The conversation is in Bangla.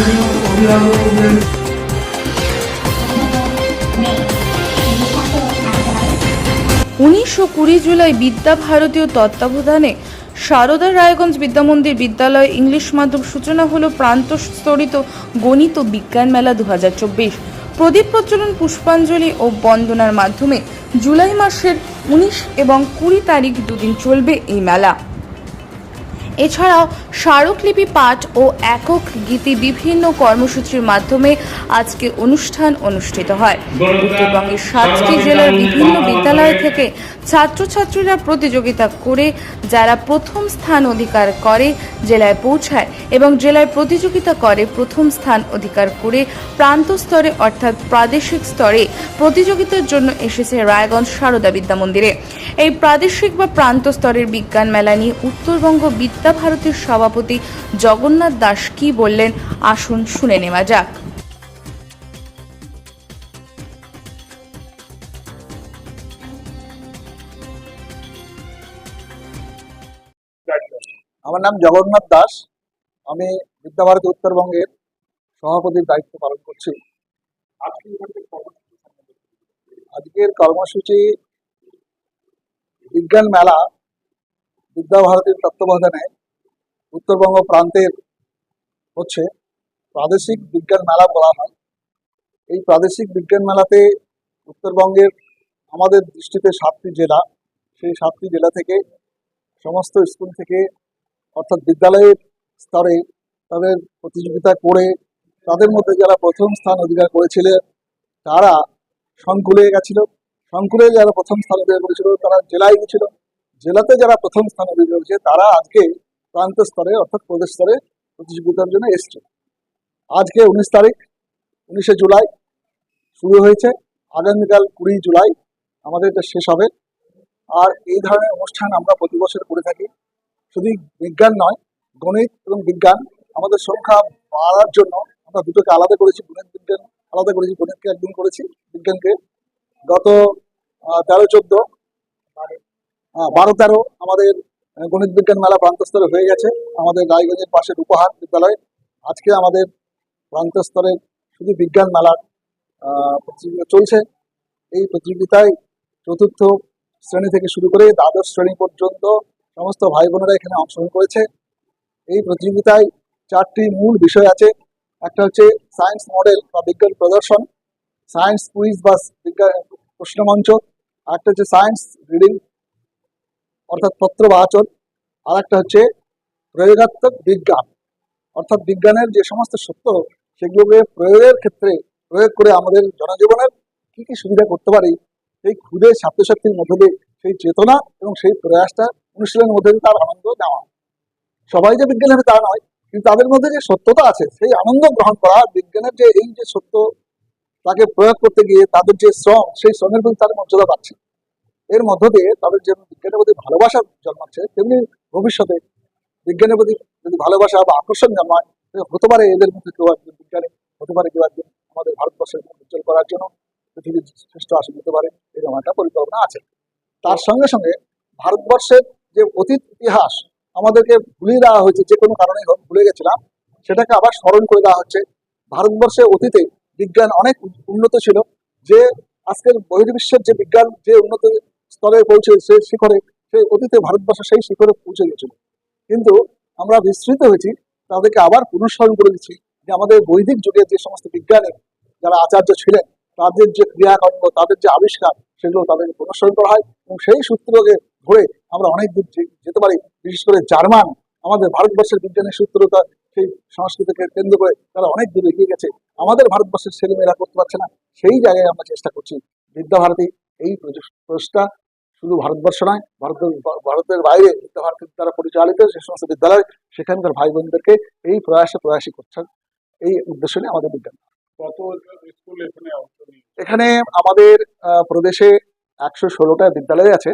গার্জেন অভিভাবকদের উনিশ কুড়ি জুলাই বিদ্যা ভারতীয় তত্ত্বাবধানে সারদা রায়গঞ্জ বিদ্যামন্দির বিদ্যালয়ে ইংলিশ মাধ্যম সূচনা হলো প্রান্ত স্তরিত গণিত ও বিজ্ঞান মেলা দু হাজার চব্বিশ। প্রদীপ প্রজ্বলন, পুষ্পাঞ্জলি ও বন্দনার মাধ্যমে জুলাই মাসের উনিশ এবং কুড়ি তারিখ দুদিন চলবে এই মেলা। এছাড়াও স্মারকলিপি পাঠ ও একক গীতি বিভিন্ন কর্মসূচির মাধ্যমে আজকে অনুষ্ঠান অনুষ্ঠিত হয়। উত্তরবঙ্গের সাতটি জেলার বিভিন্ন বিদ্যালয় থেকে ছাত্রছাত্রীরা প্রতিযোগিতা করে যারা প্রথম স্থান অধিকার করে জেলায় পৌঁছায় এবং জেলায় প্রতিযোগিতা করে প্রথম স্থান অধিকার করে প্রান্ত স্তরে অর্থাৎ প্রাদেশিক স্তরে প্রতিযোগিতার জন্য এসেছে রায়গঞ্জ সারদা বিদ্যা মন্দিরে। এই প্রাদেশিক বা প্রান্ত স্তরের বিজ্ঞান মেলা নিয়ে উত্তরবঙ্গ বিদ্যা ভারতীর সভাপতি জগন্নাথ দাস কি বললেন, আসুন শুনে নেওয়া যাক। আমার নাম জগন্নাথ দাস। আমি বিদ্যাভারতী উত্তরবঙ্গের সভাপতির দায়িত্ব পালন করছি। আজকের কর্মসূচি বিজ্ঞান মেলা বিদ্যাভারতীর তত্ত্বাবধানে উত্তরবঙ্গ প্রান্তের হচ্ছে প্রাদেশিক বিজ্ঞান মেলা বলা হয়। এই প্রাদেশিক বিজ্ঞান মেলাতে উত্তরবঙ্গের আমাদের দৃষ্টিতে সাতটি জেলা। সেই সাতটি জেলা থেকে সমস্ত স্কুল থেকে অর্থাৎ বিদ্যালয়ের স্তরে তাদের প্রতিযোগিতা করে তাদের মধ্যে যারা প্রথম স্থান অধিকার করেছিলেন, তারা সংকুলে গেছিল। সংকুলে যারা প্রথম স্থান অধিকার করেছিল, তারা জেলায় গেছিল। জেলাতে যারা প্রথম স্থান অধিকার করেছে, তারা আজকে প্রান্ত স্তরে অর্থাৎ প্রদেশ স্তরে প্রতিযোগিতার জন্য এসছে। আজকে উনিশ তারিখ, উনিশে জুলাই শুরু হয়েছে। আগামীকাল কুড়ি জুলাই আমাদের এটা শেষ হবে। আর এই ধরনের অনুষ্ঠান আমরা প্রতি বছর করে থাকি। শুধু বিজ্ঞান নয়, গণিত এবং বিজ্ঞান আমাদের সংখ্যা বাড়ার জন্য আমরা দুটোকে আলাদা করেছি। গণিত, বিজ্ঞান আলাদা করেছি। গণিতকে একদিন করেছি বিজ্ঞানকে। গত তেরো, চোদ্দ বারো, তেরো আমাদের গণিত বিজ্ঞান মেলা প্রান্ত স্তরে হয়ে গেছে। আমাদের রায়গঞ্জের পাশের উপহার বিদ্যালয়ে। আজকে আমাদের প্রান্ত স্তরের শুধু বিজ্ঞান মেলার প্রতিযোগিতা চলছে। এই প্রতিযোগিতায় চতুর্থ শ্রেণি থেকে শুরু করে দ্বাদশ শ্রেণি পর্যন্ত সমস্ত ভাই বোনেরা এখানে অংশগ্রহণ করেছে। এই প্রতিযোগিতায় চারটি মূল বিষয় আছে। একটা হচ্ছে সায়েন্স মডেল বা বিজ্ঞান প্রদর্শন, সায়েন্স কুইজ বা বিজ্ঞান প্রশ্নমঞ্চ একটা হচ্ছে সায়েন্স রিডিং অর্থাৎ পত্র বাচন আর একটা হচ্ছে প্রয়োগাত্মক বিজ্ঞান। অর্থাৎ বিজ্ঞানের যে সমস্ত সত্য, সেগুলোকে প্রয়োগের ক্ষেত্রে প্রয়োগ করে আমাদের জনজীবনের কি কি সুবিধা করতে পারি, সেই ক্ষুদে ছাত্রছাত্রীর মধ্যে দিয়ে সেই চেতনা এবং সেই প্রয়াসটা অনুশীলনের মধ্যে দিয়ে তার আনন্দ নেওয়া। সবাই যে বিজ্ঞান হবে তা নয়, কিন্তু তাদের মধ্যে যে সত্যতা আছে, সেই আনন্দ গ্রহণ করা, বিজ্ঞানের যে এই যে সত্য, তাকে প্রয়োগ করতে গিয়ে তাদের যে শ্রম, সেই শ্রমের প্রতি তাদের মর্যাদা পাচ্ছে। এর মধ্য দিয়ে তাদের যেমন বিজ্ঞানের প্রতি ভালোবাসা জন্মাচ্ছে, তেমনি ভবিষ্যতে বিজ্ঞানের প্রতি যদি ভালোবাসা বা আকর্ষণ জন্মায় হতে পারে এদের মধ্যে কেউ একজন বিজ্ঞানী, হতে পারে কেউ একজন আমাদের ভারতবর্ষের উজ্জ্বল করার জন্য পৃথিবীর শ্রেষ্ঠ আসন হতে পারে, এরকম একটা পরিকল্পনা আছে। তার সঙ্গে সঙ্গে ভারতবর্ষের যে অতীত ইতিহাস আমাদেরকে ভুলিয়ে দেওয়া হয়েছে, যে কোনো কারণে হোক, ভুলে গেছিলাম, সেটাকে আবার স্মরণ করে দেওয়া হচ্ছে। ভারতবর্ষে অতীতে বিজ্ঞান অনেক উন্নত ছিল, যে আজকের বহির্বিশ্বের যে বিজ্ঞান, যে উন্নত স্তরে পৌঁছে সে শিখরে সেই অতীতে ভারতবর্ষ সেই শিখরে পৌঁছে গেছিল। কিন্তু আমরা বিস্মৃত হয়েছি, তাদেরকে আবার পুনঃস্মরণ করে দিচ্ছি যে আমাদের বৈদিক যুগের যে সমস্ত বিজ্ঞানী যারা আচার্য ছিলেন, তাদের যে ক্রিয়াকর্ম তাদের যে আবিষ্কার, সেগুলো তাদেরকে পুনঃস্মরণ করা হয় এবং সেই সূত্রকে ধরে আমরা অনেক দূর যেতে পারি। বিশেষ করে জার্মান, আমাদের ভারতবর্ষের বিজ্ঞানের সূত্রতা, সেই সংস্কৃতিকে কেন্দ্র করে তারা অনেক দূর এগিয়ে গেছে। আমাদের ভারতবর্ষের ছেলেমেয়েরা করতে পারছে না। সেই জায়গায় আমরা চেষ্টা করছি, বিদ্যাভারতী এই প্রচেষ- প্রচেষ্টা শুধু ভারতবর্ষ নয় ভারতের ভারতের বাইরে ভারতের দ্বারা পরিচালিত সে সমস্ত বিদ্যালয় সেখানকার ভাই বোনদেরকে এই প্রয়াসে প্রয়াসী করছেন। এই উদ্দেশ্য নিয়ে আমাদের বিজ্ঞান এখানে আমাদের প্রদেশে একশো ষোলোটা বিদ্যালয় আছে।